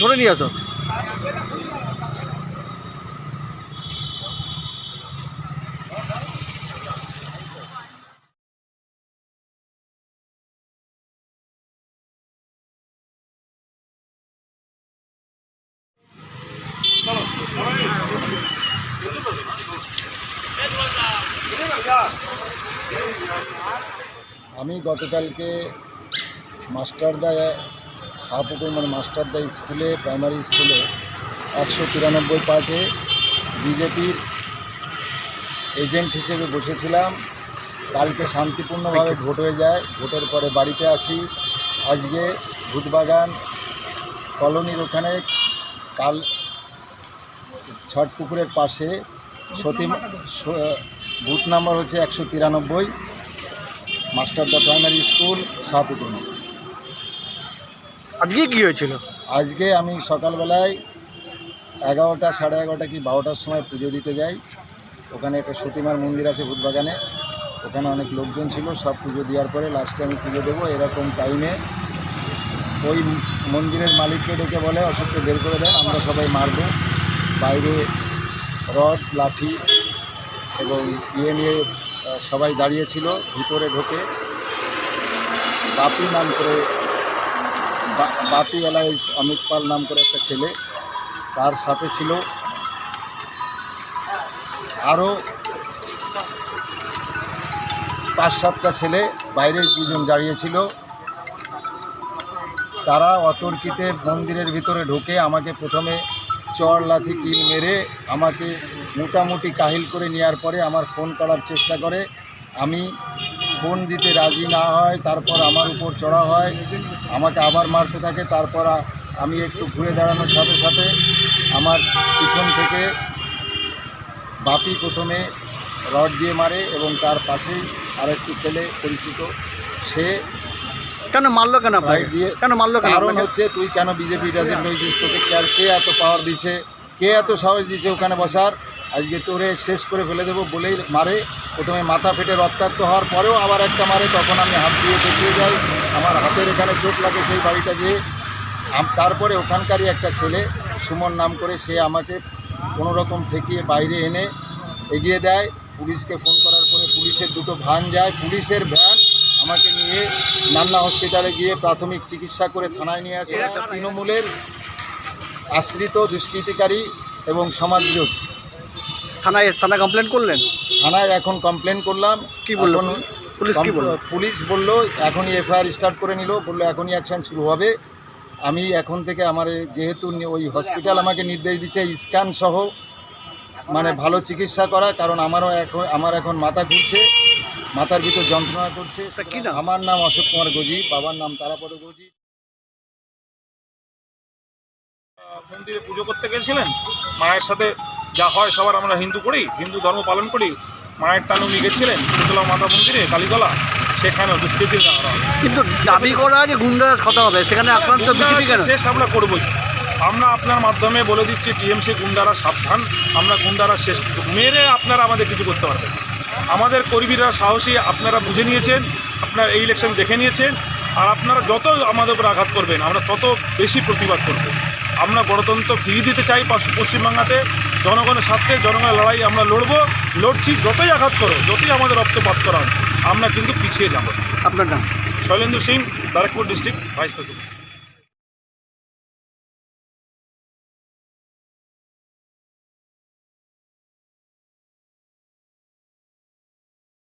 ধরে নিয়ে আসো। আমি গতকালকে মাস্টারদা শাহপুকুর মানে মাস্টারদা স্কুলে প্রাইমারি স্কুলে একশো তিরানব্বই পার্টে বিজেপির এজেন্ট হিসেবে বসেছিলাম। কালকে শান্তিপূর্ণভাবে ভোট হয়ে যায়। ভোটের পরে বাড়িতে আসি। আজকে ভূতবাগান কলোনির ওখানে কাল ছট পুকুরের পাশে সতী বুথ নাম্বার হচ্ছে একশো তিরানব্বই মাস্টারদা প্রাইমারি স্কুল শাহপুকুর আজকে কি হয়েছিল? আজকে আমি সকালবেলায় এগারোটা, সাড়ে এগারোটা কি বারোটার সময় পুজো দিতে যাই। ওখানে একটা সতীমার মন্দির আছে ভূতবাগানে। ওখানে অনেক লোকজন ছিল, সব পুজো দেওয়ার পরে লাস্টে আমি পুজো দেবো এরকম টাইমে ওই মন্দিরের মালিককে ডেকে বলে, অশোককে বের করে দেন আমরা সবাই মারবো। বাইরে রড লাঠি এবং ইয়ে নিয়ে সবাই দাঁড়িয়েছিল ভিতরে ঢোকে। বাপি নাম করে বা- বাপি অমিত পাল নাম করে একটা ছেলে, তার সাথে ছিল আরও পাঁচ সাতটা ছেলে, বাইরে দুজন দাঁড়িয়েছিল তারা অতর্কিতে মন্দিরের ভিতরে ঢুকে আমাকে প্রথমে চর লাথি কিল মেরে আমাকে মোটামুটি কাহিল করে নেওয়ার পরে আমার ফোন করার চেষ্টা করে। আমি ফোন দিতে রাজি না হয় তারপর আমার উপর চড়া হয় আমাকে আবার মারতে থাকে তারপর আমি একটু ঘুরে দাঁড়ানোর সাথে সাথে আমার পিছন থেকে বাপি প্রথমে রড দিয়ে মারে এবং তার পাশেই আরেকটি ছেলে পরিচিত সে কেন মারলো কেন রাইট দিয়ে কেন মারলো কেন কারণ হচ্ছে তুই কেন বিজেপি এজেন্ট হয়েছিস তোকে কে কে এত পাওয়ার দিচ্ছে কে এত সাহস দিচ্ছে ওখানে বসার? আজকে তোরে শেষ করে ফেলে দেবো বলেই মারে। প্রথমে মাথা ফেটে রক্তাক্ত হওয়ার পরেও আবার একটা মারে তখন আমি হাত দিয়ে দেখিয়ে যাই। আমার হাতের এখানে চোট লাগে সেই বাড়িটা আম- তারপরে ওখানকারই একটা ছেলে সুমন নাম করে সে আমাকে কোনো রকম ঠেকিয়ে বাইরে এনে এগিয়ে দেয়। পুলিশকে ফোন করার পরে পুলিশের দুটো ভ্যান যায়। পুলিশের ভ্যান আমাকে নিয়ে নান্না হসপিটালে গিয়ে প্রাথমিক চিকিৎসা করে থানায় নিয়ে আসে। তৃণমূলের আশ্রিত দুষ্কৃতিকারী এবং সমাজবিরোধী। থানায় থানা কমপ্লেন করলেন? থানায় এখন কমপ্লেন করলাম। কি বলল? এখন পুলিশ কি বলল? পুলিশ বলল এখনই এফআইআর স্টার্ট করে নিল বলল এখনই অ্যাকশন শুরু হবে। আমি এখন থেকে আমার যেহেতু ওই হসপিটাল আমাকে নির্দেশ দিচ্ছে স্ক্যান সহ মানে ভালো চিকিৎসা করা কারণ আমারও এখন আমার এখন মাথা ঘুরছে মাথার ভিতর যন্ত্রণা করছে। আমার নাম অশোক কুমার গজি বাবার নাম তারাপদ গজি মন্দিরে পুজো করতে গেছিলেন? মায়ের সাথে যা হয় সবার আমরা হিন্দু করি হিন্দু ধর্ম পালন করি। মায়ের টান উনি গেছিলেন শীতলা মাতা মন্দিরে কালীতলা সেখানে দুষ্কৃতির কিন্তু দাবি করা যে গুন্ডারাজ কথা হবে সেখানে আক্রান্ত বিজেপি কেন? শেষ আমরা করবই। আমরা আপনার মাধ্যমে বলে দিচ্ছি টিএমসি গুন্ডারা সাবধান আমরা গুন্ডারা শেষ। মেরে আপনারা আমাদের কিছু করতে পারবেন। আমাদের কর্মীরা সাহসী আপনারা বুঝে নিয়েছেন আপনার এই ইলেকশন দেখে নিয়েছেন আর আপনারা যত আমাদের উপর আঘাত করবেন আমরা তত বেশি প্রতিবাদ করব। আমরা গণতন্ত্র ফিরিয়ে দিতে চাই পশ্চিমবাংলাতে জনগণের স্বার্থে জনগণের লড়াই আমরা লড়ব লড়ছি যতই আঘাত করো যতই আমাদের রক্তপাত করান আমরা কিন্তু পিছিয়ে যাব। আপনার নাম? Shailendra Singh Barrackpore district vice president.